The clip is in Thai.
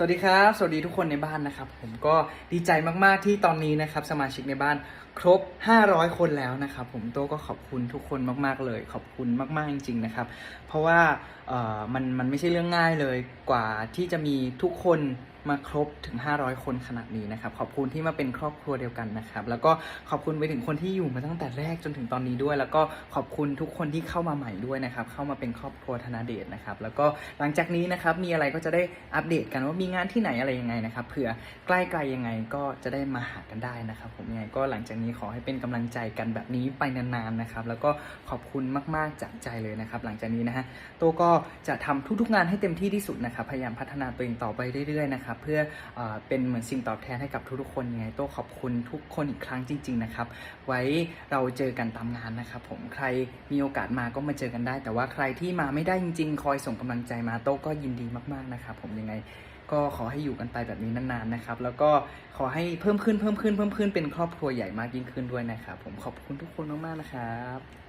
สวัสดีครับ สวัสดีทุกคนในบ้านนะครับ ผมก็ดีใจมาก ๆ ที่ตอนนี้นะครับ สมาชิกในบ้าน ครบ 500 คนแล้วนะครับ ผมโต้ก็ขอบคุณทุกคนมาก ๆ เลย ขอบคุณมาก ๆ จริง ๆ นะครับ เพราะว่าเอ่อมันมันไม่ใช่เรื่องง่ายเลยกว่าที่จะมีทุกคนมาครบถึง 500 คนขนาดนี้นะครับ ขอบคุณที่มาเป็นครอบครัวเดียวกันนะครับ แล้วก็ขอบคุณไปถึงคนที่อยู่มาตั้งแต่แรกจนถึงตอนนี้ด้วย แล้วก็ขอบคุณทุกคนที่เข้ามาใหม่ด้วยนะครับ เข้ามาเป็นครอบครัวธนาเดชนะครับ แล้วก็หลังจากนี้นะครับ มีอะไรก็จะได้อัปเดตกันว่ามีงานที่ไหนอะไรยังไงนะครับ เผื่อใกล้ไกลยังไงก็จะได้มาหากันได้นะครับ ผมยังไงก็หลังจากนี้ขอให้เป็นกำลังใจกันแบบนี้ไปนานๆนะครับ แล้วก็ขอบคุณมากๆจากใจเลยนะครับ หลังจากนี้นะฮะโตก็จะทำทุกๆงานให้เต็มที่ที่สุดนะครับ พยายามพัฒนาตัวเองต่อไปเรื่อยๆนะครับ เพื่อเออเป็นเหมือนสิ่งตอบแทนให้กับทุกๆคนยังไงโตขอบคุณทุกคนอีกครั้งจริง ๆนะครับ ไว้เราเจอกันตามงานนะครับ ผมใครมีโอกาสมาก็มาเจอกันได้ แต่ว่าใครที่มาไม่ได้จริง ๆ คอยส่งกำลังใจมาโตก็ยินดีมากๆนะครับ ผมยังไง ก็ขอให้อยู่กันไปแบบนี้นานๆนะครับ แล้วก็ขอให้เพิ่มขึ้นเพิ่มขึ้นเพิ่มขึ้นเป็นครอบครัวใหญ่มากยิ่งขึ้นด้วยนะครับ ผมขอบคุณทุกคนมากๆนะครับ